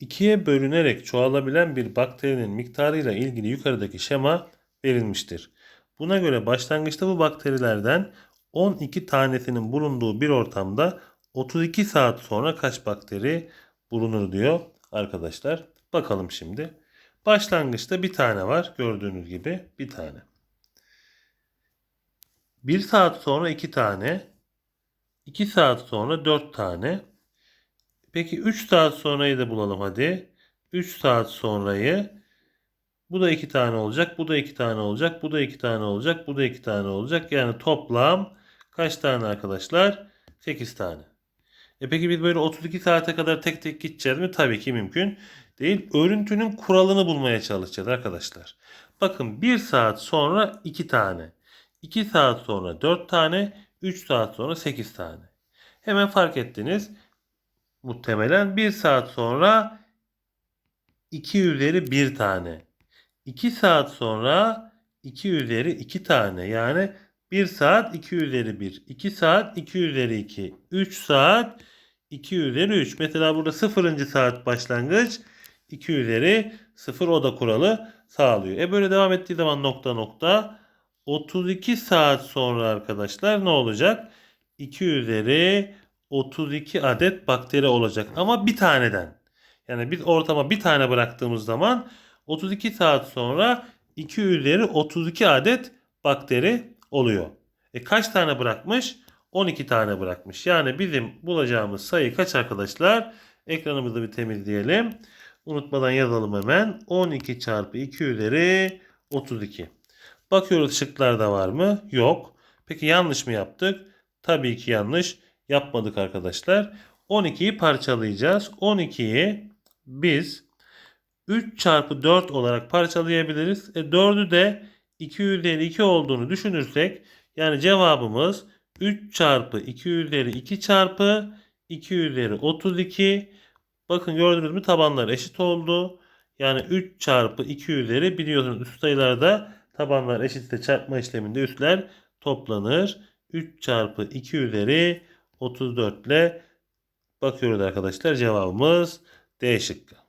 İkiye bölünerek çoğalabilen bir bakterinin miktarıyla ilgili yukarıdaki şema verilmiştir. Buna göre başlangıçta bu bakterilerden 12 tanesinin bulunduğu bir ortamda 32 saat sonra kaç bakteri bulunur diyor arkadaşlar. Bakalım şimdi. Başlangıçta bir tane var gördüğünüz gibi bir tane. Bir saat sonra iki tane. 2 saat sonra 4 tane. Peki 3 saat sonrayı da bulalım hadi. 3 saat sonrayı bu da 2 tane olacak, bu da 2 tane olacak, bu da 2 tane olacak, bu da 2 tane olacak. Yani toplam kaç tane arkadaşlar? 8 tane. E peki biz böyle 32 saate kadar tek tek gideceğiz mi? Tabii ki mümkün değil. Örüntünün kuralını bulmaya çalışacağız arkadaşlar. Bakın 1 saat sonra 2 tane. 2 saat sonra 4 tane. 3 saat sonra 8 tane. Hemen fark ettiniz. Muhtemelen 1 saat sonra 2 üzeri 1 tane. 2 saat sonra 2 üzeri 2 tane. Yani 1 saat 2 üzeri 1. 2 saat 2 üzeri 2. 3 saat 2 üzeri 3. Mesela burada 0. saat başlangıç 2 üzeri 0 o da kuralı sağlıyor. E böyle devam ettiği zaman nokta nokta 32 saat sonra arkadaşlar ne olacak? 2 üzeri 32 adet bakteri olacak ama bir taneden. Yani biz ortama bir tane bıraktığımız zaman 32 saat sonra 2 üzeri 32 adet bakteri oluyor. E kaç tane bırakmış? 12 tane bırakmış. Yani bizim bulacağımız sayı kaç arkadaşlar? Ekranımızı bir temizleyelim. Unutmadan yazalım hemen. 12 çarpı 2 üzeri 32. Bakıyoruz şıklarda var mı? Yok. Peki yanlış mı yaptık? Tabii ki yanlış yapmadık arkadaşlar. 12'yi parçalayacağız. 12'yi biz 3 çarpı 4 olarak parçalayabiliriz. E 4'ü de 2 üzeri 2 olduğunu düşünürsek yani cevabımız 3 çarpı 2 üzeri 2 çarpı 2 üzeri 32. Bakın gördünüz mü tabanlar eşit oldu. Yani 3 çarpı 2 üzeri biliyorsunuz üst sayılarda tabanlar eşitse çarpma işleminde üstler toplanır. 3 çarpı 2 üzeri 34 ile bakıyoruz arkadaşlar cevabımız D şıkkı.